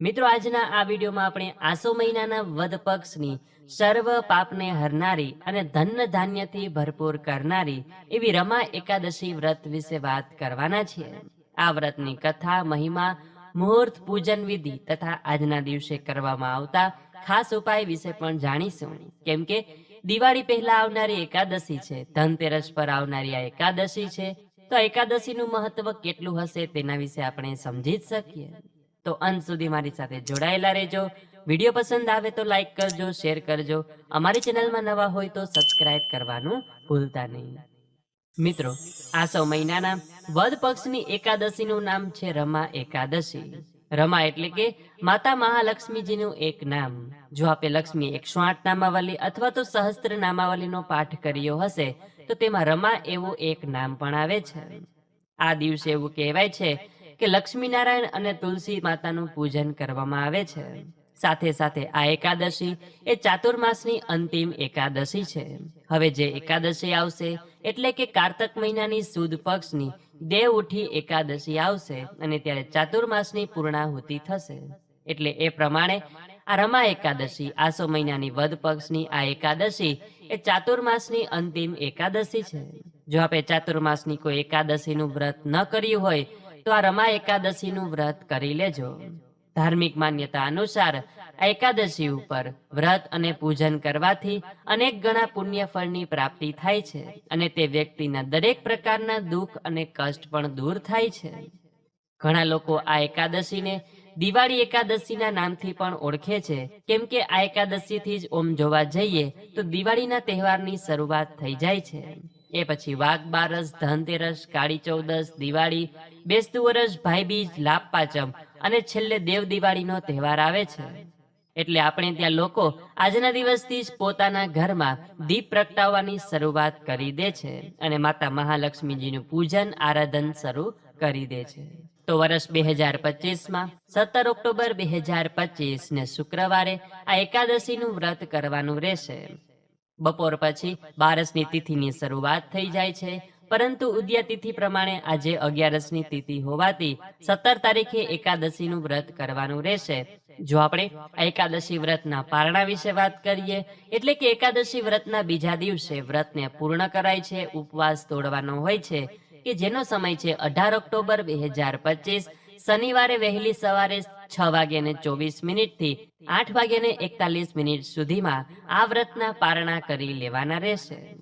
મિત્રો, આજના આ વિડીયોમાં આપણે આસો મહિનાના વદ પક્ષની સર્વ પાપને હરનારી અને ધન ધાન્યથી ભરપૂર કરનારી એવી રમા એકાદશી વ્રત વિશે વાત કરવાના છીએ. આ વ્રતની કથા, મહિમા, મુહૂર્ત, પૂજન વિધિ તથા આજના દિવસે કરવામાં આવતા ખાસ ઉપાય વિશે પણ જાણીશું. કેમ કે દિવાળી પહેલા આવનારી એકાદશી છે, ધનતેરસ પર આવનારી આ એકાદશી છે, તો એકાદશીનું મહત્વ કેટલું હશે તેના વિશે આપણે સમજી જ શકીએ. તો અંત સુધી મારી સાથે જોડાયેલા રહેજો. વીડિયો પસંદ આવે તો લાઇક કરજો, શેર કરજો. અમારી ચેનલમાં નવા હોય તો સબસ્ક્રાઇબ કરવાનું ભૂલતા નહીં. મિત્રો આસો મહિનાના વદ પક્ષની એકાદશીનું નામ છે રમા એકાદશી. રમા એટલે કે માતા મહાલક્ષ્મીજીનું એક નામ. જો આપે લક્ષ્મી એકસો આઠ નામાવલી અથવા તો સહસ્ત્ર નામાવલીનો પાઠ કર્યો હશે, તો તેમાં રમા એવું એક નામ પણ આવે છે. આ દિવસે એવું કહેવાય છે કે લક્ષ્મીનારાયણ અને તુલસી માતાનું પૂજન કરવામાં આવે છે. સાથે સાથે આ એકાદશી એ ચાતુર્માસની અંતિમ એકાદશી છે. હવે જે એકાદશી આવશે, એટલે કે કારતક મહિનાની સુદ પક્ષની દેવ ઉઠી એકાદશી આવશે અને ત્યારે ચાતુર્માસની પૂર્ણાહુતિ થશે. એટલે એ પ્રમાણે આ રમા એકાદશી, આસો મહિનાની વદ પક્ષની આ એકાદશી એ ચાતુર્માસની અંતિમ એકાદશી છે. જો આપણે ચાતુર્માસની કોઈ એકાદશીનું વ્રત ન કર્યું હોય તો એકાદશીનું વ્રત કરી લેજો. ધાર્મિક માન્યતા અનુસાર એકાદશી ઉપર વ્રત અને પૂજન કરવાથી અનેક ગણા પુણ્ય ફળની પ્રાપ્તિ થાય છે અને તે વ્યક્તિના દરેક પ્રકારના દુઃખ અને કષ્ટ પણ દૂર થાય છે. ઘણા લોકો આ એકાદશીને દિવાળી એકાદશીના નામથી પણ ઓળખે છે. કેમ કે આ એકાદશીથી જ ઓમ જોવા જઈએ તો દિવાળીના તહેવારની શરૂઆત થઈ જાય છે. એ પછી વાઘ બારસ, ધનતેરસ, કાળી ચૌદસ, દિવાળી બેસતું વરસ ભાઈબીજ લાભ પાંચમ અને છેલ્લે દેવ દિવાળીનો તહેવાર આવે છે. એટલે આપણે ત્યાં લોકો આજના દિવસથી જ પોતાના ઘરમાં દીપ પ્રગટાવવાની શરૂઆત કરી દે છે અને માતા મહાલક્ષ્મીજીનું પૂજન, આરાધન શરૂ કરી દે છે. તો વર્ષ બે હજાર પચીસમાં, સત્તર ઓક્ટોબર બે હજાર પચીસ ને શુક્રવારે આ એકાદશીનું વ્રત કરવાનું રહેશે. બપોર પછી બારસની તિથિની શરૂઆત થઈ જાય છે. પરંતુ ઉદ્યા તિથિ પ્રમાણે આજે અગિયારસની તિથિ હોવાથી સત્તર તારીખે એકાદશીનું વ્રત કરવાનું રહેશે. જો આપણે એકાદશી વ્રતના પારણા વિશે વાત કરીએ, એટલે કે એકાદશી વ્રતના બીજા દિવસે વ્રતને પૂર્ણ કરાય છે, ઉપવાસ તોડવાનો હોય છે, કે જેનો સમય છે અઢાર ઓક્ટોબર બે હજાર પચીસ, શનિવારે વહેલી સવારે છ વાગ્યે ને ચોવીસ મિનિટથી આઠ વાગ્યે ને એકતાલીસ મિનિટ સુધીમાં આ વ્રતના પારણા કરી લેવાના રહેશે.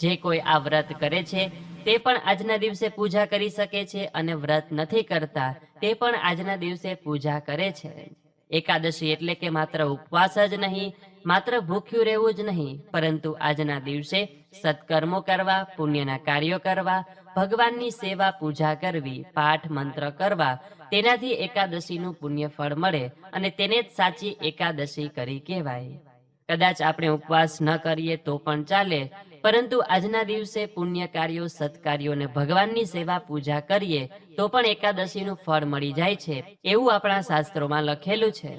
જે કોઈ આ વ્રત કરે છે, તે પણ આજના દિવસે પૂજા કરી શકે છે અને વ્રત નથી કરતા, તે પણ આજના દિવસે પૂજા કરે છે. એકાદશી એટલે કે માત્ર ઉપવાસ જ નહીં, માત્ર ભૂખ્યું રહેવું જ નહીં, પરંતુ આજના દિવસે સત્કર્મો કરવા, પુણ્યના કાર્યો કરવા, ભગવાનની સેવા, પૂજા કરવી, પાઠ, મંત્ર કરવા, તેનાથી એકાદશીનું પુણ્ય ફળ મળે અને તેને જ સાચી એકાદશી કરી કહેવાય. કદાચ આપણે ઉપવાસ ન કરીએ તો પણ ચાલે પરંતુ આજના દિવસે પુણ્ય કાર્યો, સત્કાર્યો અને ભગવાનની સેવા પૂજા કરીએ, તો પણ એકાદશીનું ફળ મળી જાય છે, એવું આપણા શાસ્ત્રોમાં લખેલું છે.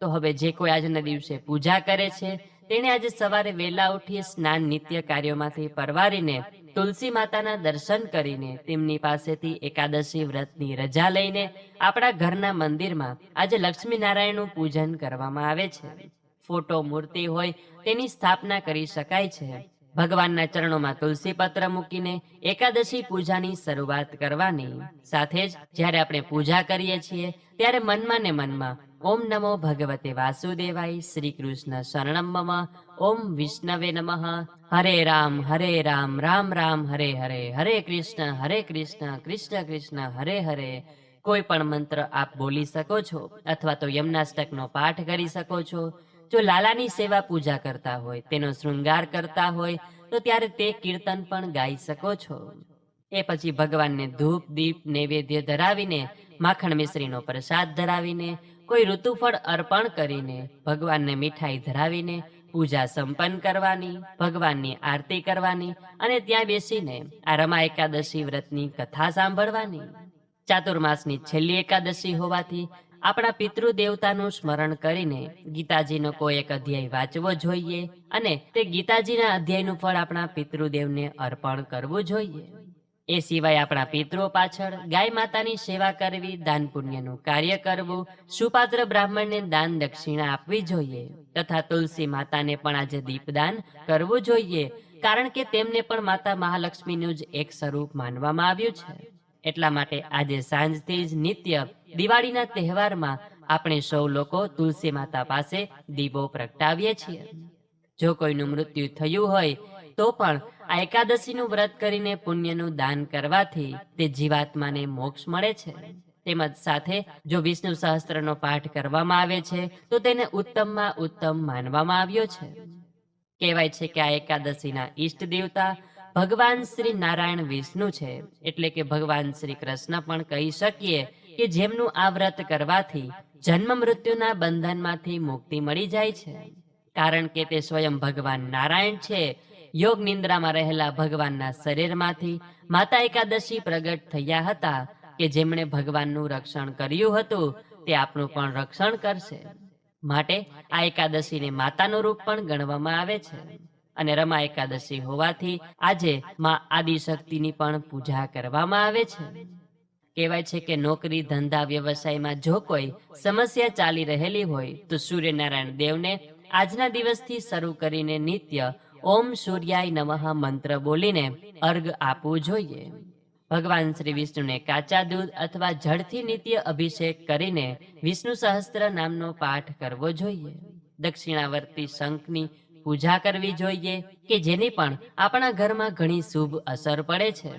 તો હવે જે કોઈ આજના દિવસે પૂજા કરે છે, તેણે આજે સવારે વહેલા ઉઠી સ્નાન નિત્ય કાર્યોમાંથી પરવારીને તુલસી માતાના દર્શન કરીને તેમની પાસેથી એકાદશી વ્રતની રજા લઈને આપણા ઘરના મંદિરમાં આજે લક્ષ્મી નારાયણનું પૂજન કરવામાં આવે છે. ફોટો મૂર્તિ હોય તેની સ્થાપના કરી શકાય છે. ભગવાનના ચરણોમાં તુલસી પત્ર મૂકીને એકાદશી પૂજાની શરૂઆત કરવાની. સાથે જ જ્યારે આપણે પૂજા કરીએ છીએ, ત્યારે મનમાં ને મનમાં ઓમ નમો ભગવતે વાસુદેવાય શ્રી કૃષ્ણ શરણમ ઓમ વિષ્ણવે નમઃ. હરે રામ હરે રામ રામ રામ, હરે હરે હરે કૃષ્ણ હરે કૃષ્ણ કૃષ્ણ કૃષ્ણ, હરે હરે. કોઈ પણ મંત્ર આપ બોલી શકો છો, અથવા તો યમનાષ્ટકનો પાઠ કરી શકો છો. જો લાલાની સેવા પૂજા કરતા હોય, તેનો શૃંગાર કરતા હોય, તો ત્યારે તે કીર્તન પણ ગાઈ શકો છો. એ પછી ભગવાનને ધૂપ, દીપ, નૈવેદ્ય ધરાવીને, માખણ મિશ્રીનો પ્રસાદ ધરાવીને, કોઈ ઋતુફળ અર્પણ કરીને, ભગવાનને મીઠાઈ ધરાવીને, પૂજા સંપન્ન કરવાની, ભગવાનની આરતી કરવાની અને ત્યાં બેસીને આ રમા એકાદશી વ્રતની કથા સાંભળવાની. ચાતુર્માસની છેલ્લી એકાદશી હોવાથી આપણા પિતૃ દેવતાનું સ્મરણ કરીને ગીતાજીનો કોઈ એક અધ્યાય વાંચવો જોઈએ અને તે ગીતાજીના અધ્યાયનું ફળ આપણા પિતૃદેવને અર્પણ કરવું જોઈએ. એ સિવાય આપણા પિતૃઓ પાછળ ગાય માતાની સેવા કરવી, દાન પુણ્યનું કાર્ય કરવું, સુપાત્ર બ્રાહ્મણને દાન દક્ષિણા આપવી જોઈએ તથા તુલસી માતાને પણ આજે દીપદાન કરવું જોઈએ કારણ કે તેમને પણ માતા મહાલક્ષ્મીનું જ એક સ્વરૂપ માનવામાં આવ્યું છે. એટલા માટે આજે સાંજથી જ નિત્ય દિવાળીના તહેવારમાં આપણે સૌ લોકો તુલસી માતા પાસે દીવો પ્રગટાવીએ છીએ. જો કોઈનું મૃત્યુ થયું હોય, તો પણ આ એકાદશીનું વ્રત કરીને પુણ્યનું દાન કરવાથી તે જીવાત્માને મોક્ષ મળે છે. તેમજ સાથે જો વિષ્ણુ સહસ્ત્રનો પાઠ કરવામાં આવે છે, તો તેને ઉત્તમમાં ઉત્તમ માનવામાં આવ્યો છે. કહેવાય છે કે આ એકાદશીના ઈષ્ટ દેવતા ભગવાન શ્રી નારાયણ વિષ્ણુ છે. એટલે કે ભગવાન શ્રી કૃષ્ણ પણ કહી શકીએ કે જેમનું આ વ્રત કરવાથી જન્મ મૃત્યુના બંધનમાંથી મુક્તિ મળી જાય છે. કારણ કે તે સ્વયં ભગવાન નારાયણ છે. યોગ નિંદ્રામાં રહેલા ભગવાનના શરીરમાંથી માતા એકાદશી પ્રગટ થયા હતા કે જેમણે ભગવાનનું રક્ષણ કર્યું હતું, તે આપણું પણ રક્ષણ કરશે. માટે આ એકાદશીને માતાનું રૂપ પણ ગણવામાં આવે છે. અને રમા એકાદશી હોવાથી આજે માં આદિશક્તિની પણ પૂજા કરવામાં આવે છે. કહેવાય છે કે નોકરી, ધંધા, વ્યવસાયમાં જો કોઈ સમસ્યા ચાલી રહેલી હોય, તો સૂર્યનારાયણ દેવને આજના દિવસથી શરૂ કરીને નિત્ય ઓમ સૂર્યાય નમઃ મંત્ર બોલીને અર્ઘ આપવું જોઈએ. ભગવાન શ્રી વિષ્ણુને કાચા દૂધ અથવા જળથી નિત્ય અભિષેક કરીને વિષ્ણુ સહસ્ત્ર નામનો પાઠ કરવો જોઈએ. દક્ષિણાવર્તી શંખની પૂજા કરવી જોઈએ કે જેની પણ આપણા ઘરમાં ઘણી શુભ અસર પડે છે.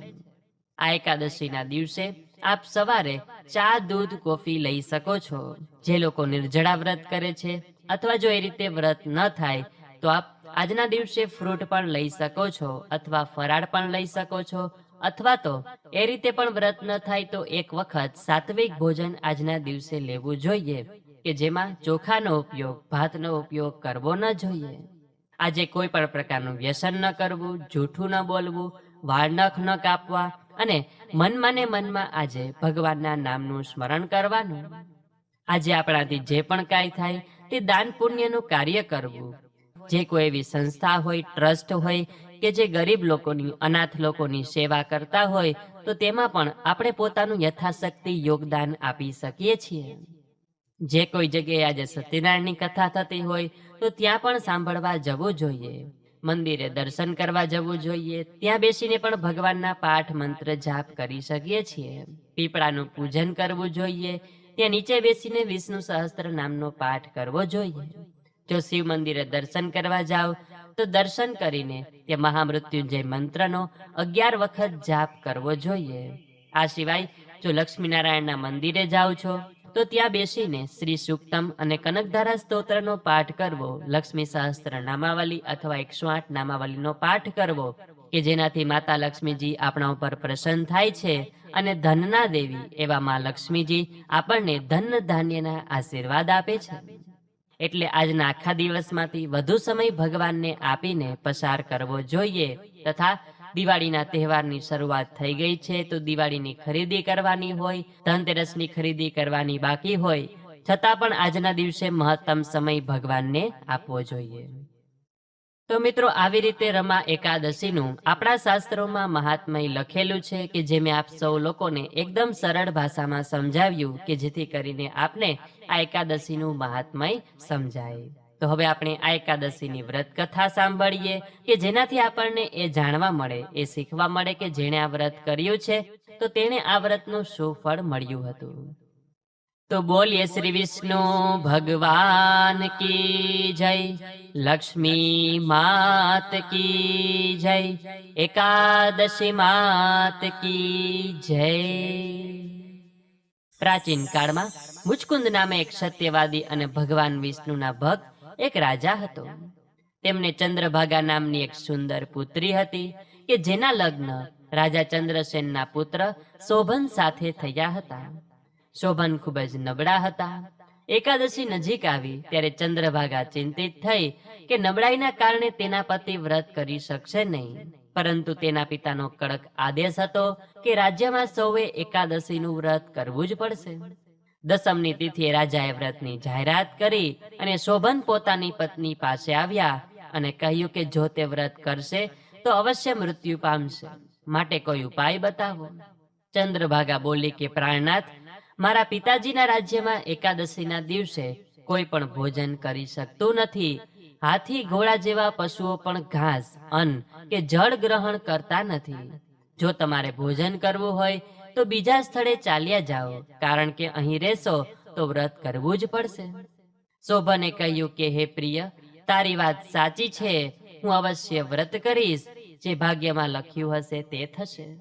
આ એકાદશીના દિવસે આપ સવારે ચા, દૂધ, કોફી લઈ શકો છો. જે લોકો નિર્જળા વ્રત કરે છે અથવા જો એ રીતે વ્રત ન થાય, તો આપ આજના દિવસે ફ્રૂટ પણ લઈ શકો છો અથવા ફરાળ પણ લઈ શકો છો. અથવા તો એ રીતે પણ વ્રત ન થાય, તો એક વખત સાત્વિક ભોજન આજના દિવસે લેવું જોઈએ, કે જેમાં ચોખાનો ઉપયોગ, ભાતનો ઉપયોગ કરવો ન જોઈએ. આજે કોઈ પણ પ્રકારનું વ્યસન ન કરવું, જૂઠું ન બોલવું, વાળ નખ ન કાપવા અને મનમાં ને મનમાં આજે ભગવાનના નામનું સ્મરણ કરવાનું. આજે આપણાથી જે પણ કાંઈ થાય તે દાન પુણ્યનું કાર્ય કરવું. જે કોઈ એવી સંસ્થા હોય, ટ્રસ્ટ હોય કે જે ગરીબ લોકોની, અનાથ લોકોની સેવા કરતા હોય, તો તેમાં પણ આપણે પોતાનું યથાશક્તિ યોગદાન આપી શકીએ છીએ. જે કોઈ જગ્યાએ આજે સત્યનારાયણની કથા થતી હોય, તો ત્યાં પણ સાંભળવા જવું જોઈએ. મંદિરે દર્શન કરવા જવું જોઈએ. ત્યાં બેસીને પણ ભગવાનના પાઠ મંત્ર જાપ કરી શકીએ છીએ. પીપળાનું પૂજન કરવું જોઈએ. ત્યાં નીચે બેસીને વિષ્ણુ સહસ્ત્ર નામનો પાઠ કરવો જોઈએ. જો શિવ મંદિરે દર્શન કરવા જાઓ, તો દર્શન કરીને તે મહામૃત્યુંજય મંત્રનો અગિયાર વખત જાપ કરવો જોઈએ. આ સિવાય, જો લક્ષ્મીનારાયણના મંદિરે જાઓ છો તો ત્યાં બેસીને શ્રી સુક્તમ અને કનકધારા સ્તોત્રનો પાઠ કરવો, લક્ષ્મી સહસ્ત્ર નામાવલી અથવા એકસો આઠ નામાવલીનો પાઠ કરવો, કે જેનાથી માતા લક્ષ્મીજી આપણા ઉપર પ્રસન્ન થાય છે અને ધનના દેવી એવા માં લક્ષ્મીજી આપણને ધન ધાન્યના આશીર્વાદ આપે છે. એટલે આજના આખા દિવસમાંથી વધુ સમય ભગવાનને આપીને પસાર કરવો જોઈએ તથા દિવાળીના તહેવારની શરૂઆત થઈ ગઈ છે તો દિવાળીની ખરીદી કરવાની હોય, ધનતેરસની ખરીદી કરવાની બાકી હોય, છતાં પણ આજના દિવસે મહત્તમ સમય ભગવાનને આપવો જોઈએ. તો મિત્રો, આવી રીતે રમા એકાદશીનું આપણા શાસ્ત્રોમાં મહાત્મય લખેલું છે કે જે મેં આપ સૌ લોકોને એકદમ સરળ ભાષામાં સમજાવ્યું કે જેથી કરીને આપને આ એકાદશીનું મહાત્મય સમજાય. તો હવે આપણે આ એકાદશીની વ્રત કથા સાંભળીએ કે જેનાથી આપણને એ જાણવા મળે, એ શીખવા મળે કે જેણે આ વ્રત કર્યું છે, તો તેણે આ વ્રતનું શું ફળ મળ્યું હતું? તો બોલીએ શ્રી વિષ્ણુ, ભગવાન કી જય, લક્ષ્મી માત કી જય, એકાદશી માત કી જય. પ્રાચીન કાળમાં મુચકુંદ નામે એક સત્યવાદી અને ભગવાન વિષ્ણુના ભક્ત એક રાજા હતો. તેમને ચંદ્રભાગા નામની એક સુંદર પુત્રી હતી કે જેના લગ્ન રાજા ચંદ્રસેનના પુત્ર શોભન સાથે થયા હતા. શોભન ખૂબ જ નબળા હતા. એકાદશી નજીક આવી ત્યારે ચંદ્રભાગા ચિંતિત થઈ કે નબળાઈના કારણે તેના પતિ વ્રત કરી શકશે નહીં. પરંતુ તેના પિતાનો કડક આદેશ હતો કે રાજ્યમાં સૌએ એકાદશીનું વ્રત કરવું જ પડશે. દસમની તિથિએ રાજાએ વ્રતની જાહેરાત કરી અને શોભન પોતાની પત્ની પાસે આવ્યા અને કહ્યું કે જો તે વ્રત કરશે, તો અવશ્ય મૃત્યુ પામશે. માટે કોઈ ઉપાય બતાવો? ચંદ્રભાગા બોલી કે, પ્રાણનાથ, મારા પિતાજીના રાજ્યમાં એકાદશીના દિવસે કોઈ પણ ભોજન કરી શકતું નથી. હાથી, ઘોડા જેવા પશુઓ પણ ઘાસ, અન્ન કે જળ ગ્રહણ કરતા નથી. જો તમારે ભોજન કરવું હોય તો બીજા સ્થળે ચાલ્યા જાઓ, કારણ કે અહીં રહેશો તો વ્રત કરવું જ પડશે. શોભને કહ્યું કે, હે પ્રિય, તારી વાત સાચી છે. હું અવશ્ય વ્રત કરીશ. જે ભાગ્યમાં લખ્યું હશે તે થશે.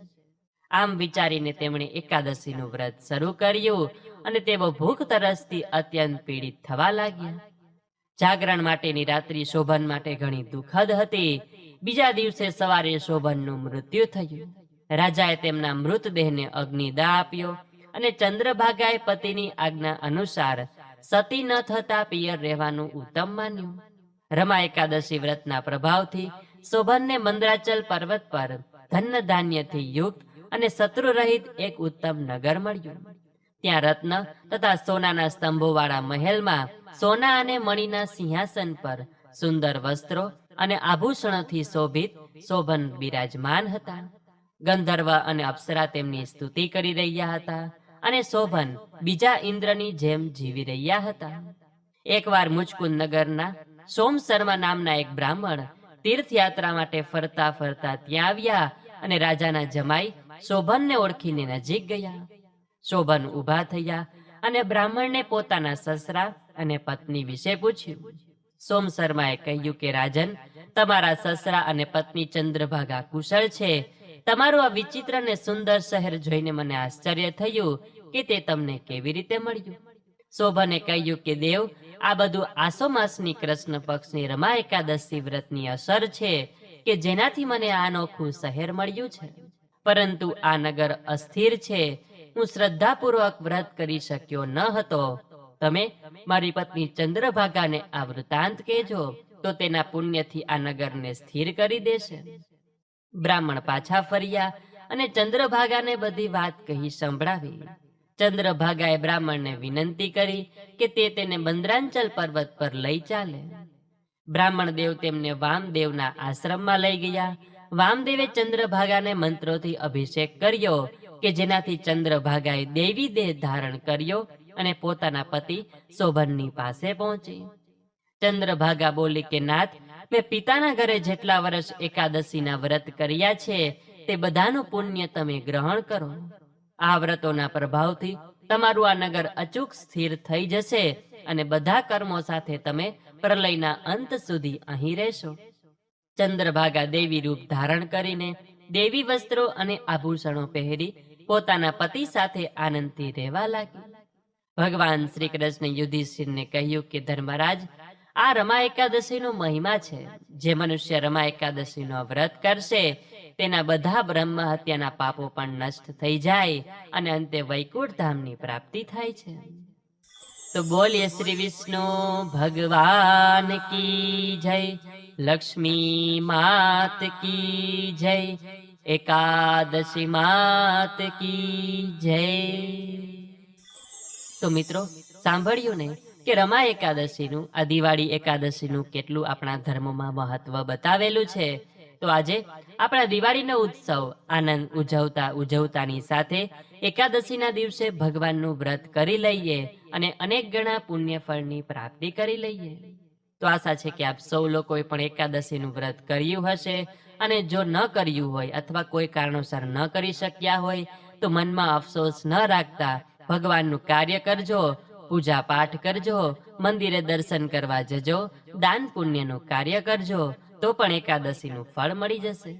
આમ વિચારીને તેમણે એકાદશીનું વ્રત શરૂ કર્યું અને તેઓ ભૂખ તરસથી અત્યંત પીડિત થવા લાગ્યા. જાગરણ માટેની રાત્રિ શોભન માટે ઘણી દુઃખદ હતી. બીજા દિવસે સવારે શોભનનું મૃત્યુ થયું. રાજાએ તેમના મૃતદેહને અગ્નિદાહ આપ્યો અને ચંદ્રભાગાએ પતિની આજ્ઞા અનુસાર સતી ન થતા પિયર રહેવાનું ઉત્તમ માન્યું. રમા એકાદશી વ્રતના પ્રભાવથી શોભનને મંદરાચલ પર્વત પર ધન ધાન્યથી યુક્ત અને શત્રુ રહિત એક ઉત્તમ નગર મળ્યું. ત્યાં રત્ન તથા સોનાના સ્તંભોવાળા મહેલમાં સોના અને મણીના સિંહાસન પર સુંદર વસ્ત્રો અને આભૂષણથી શોભિત શોભન બિરાજમાન હતા. ગંધર્વ અને અપ્સરા તેમની સ્તુતિ કરી રહ્યા હતા અને શોભન બીજા ઇન્દ્રની જેમ જીવી રહ્યા હતા. એકવાર મુચકુંદ નગરના સોમ શર્મા નામના એક બ્રાહ્મણ તીર્થયાત્રા માટે ફરતા ફરતા ત્યાં આવ્યા અને રાજાના જમાઈ શોભનને ઓળખીને નજીક ગયા. શોભન ઊભા થયા અને બ્રાહ્મણને પોતાના સસરા અને પત્ની વિશે પૂછ્યું. સોમ શર્માએ કહ્યું કે, રાજન, તમારા સસરા અને પત્ની ચંદ્રભાગા કુશળ છે. તમારું આ વિચિત્ર અને સુંદર શહેર જોઈને મને આશ્ચર્ય થયું કે તે તમને કેવી રીતે મળ્યું. શોભને કહ્યું કે, દેવ, આ બધું આસો માસની કૃષ્ણ પક્ષની રમા એકાદશી વ્રતની અસર છે કે જેનાથી મને આ અનોખું શહેર મળ્યું છે. પરંતુ આ નગર અસ્થિર છે. હું શ્રદ્ધાપૂર્વક વ્રત કરી શક્યો ન હતો. તમે મારી પત્ની ચંદ્રભાગાને આ વૃતાંત કહેજો, તો તેના પુણ્યથી આ નગરને સ્થિર કરી દેશે. બ્રાહ્મણ પાછા ફર્યા અને ચંદ્રભાગાને બધી વાત કહી સંભળાવી. ચંદ્રભાગાએ બ્રાહ્મણને વિનંતી કરી કે તે તેને બંદરાંચલ પર્વત પર લઈ ચાલે. બ્રાહ્મણ દેવ તેમને વામદેવના આશ્રમમાં લઈ ગયા. વામદેવે ચંદ્રભાગાને મંત્રોથી અભિષેક કર્યો કે જેનાથી ચંદ્રભાગાએ દેવી દેહ ધારણ કર્યો અને પોતાના પતિ શોભનની પાસે પહોંચી. ચંદ્રભાગા બોલી કે, નાથ મેં પિતાના ઘરે જેટલા વર્ષ એકાદશીના વ્રત કર્યા છે, તે બધાનું પુણ્ય તમે ગ્રહણ કરો. આ વ્રતોના પ્રભાવથી તમારું આ નગર અચૂક સ્થિર થઈ જશે અને બધા કર્મો સાથે તમે પ્રલયના અંત સુધી અહીં રહેશો. ચંદ્રભાગા દેવી રૂપ ધારણ કરીને દેવી વસ્ત્રો અને આભૂષણો પહેરી પોતાના પતિ સાથે આનંદથી રહેવા લાગી. ભગવાન શ્રી કૃષ્ણ યુધિષ્ઠિરને કહ્યું કે ધર્મરાજ આ રમા એકાદશીનો મહિમા છે. જે મનુષ્ય રમા એકાદશીનો વ્રત કરશે, તેના બધા બ્રહ્મ હત્યાના પાપો પણ નષ્ટ થઈ જાય અને અંતે વૈકુંઠ ધામની પ્રાપ્તિ થાય છે. તો બોલીએ શ્રી વિષ્ણુ, ભગવાન કી જય, લક્ષ્મી માત કી જય, એકાદશી માત કી જય. તો મિત્રો, સાંભળ્યું ને? કે રમા એકાદશીનું આ દિવાળી એકાદશીનું કેટલું આપણા ધર્મમાં મહત્વ બતાવેલું છે. તો આજે આપણા દિવાળીનો ઉત્સવ આનંદ ઉજવતા ઉજવતાની સાથે એકાદશીના દિવસે ભગવાનનું વ્રત કરી લઈએ અને અનેક ગણા પુણ્ય ફળની પ્રાપ્તિ કરી લઈએ. તો આશા છે કે આપ સૌ લોકોએ પણ એકાદશીનું વ્રત કર્યું હશે અને જો ન કર્યું હોય અથવા કોઈ કારણોસર ન કરી શક્યા હોય તો મનમાં અફસોસ ન રાખતા ભગવાનનું કાર્ય કરજો. પૂજા પાઠ કરજો, મંદિરે દર્શન કરવા જજો, દાન પુણ્યનું કાર્ય કરજો, તો પણ એકાદશીનું ફળ મળી જશે.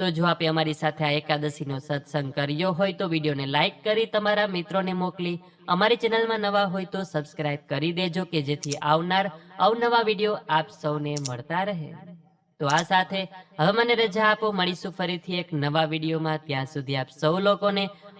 તો જો આપે અમારી સાથે આ એકાદશીનો સત્સંગ કર્યો હોય તો વિડીયોને લાઈક કરી તમારા મિત્રોને મોકલી. અમારી ચેનલમાં નવા હોય તો સબસ્ક્રાઇબ કરી દેજો કે જેથી આવનાર અવનવા વીડિયો આપ સૌને મળતા રહે. તો આ સાથે હવે મને રજા આપો. મળીશું ફરીથી એક નવા વિડીયોમાં. ત્યાં સુધી આપ સૌ લોકોને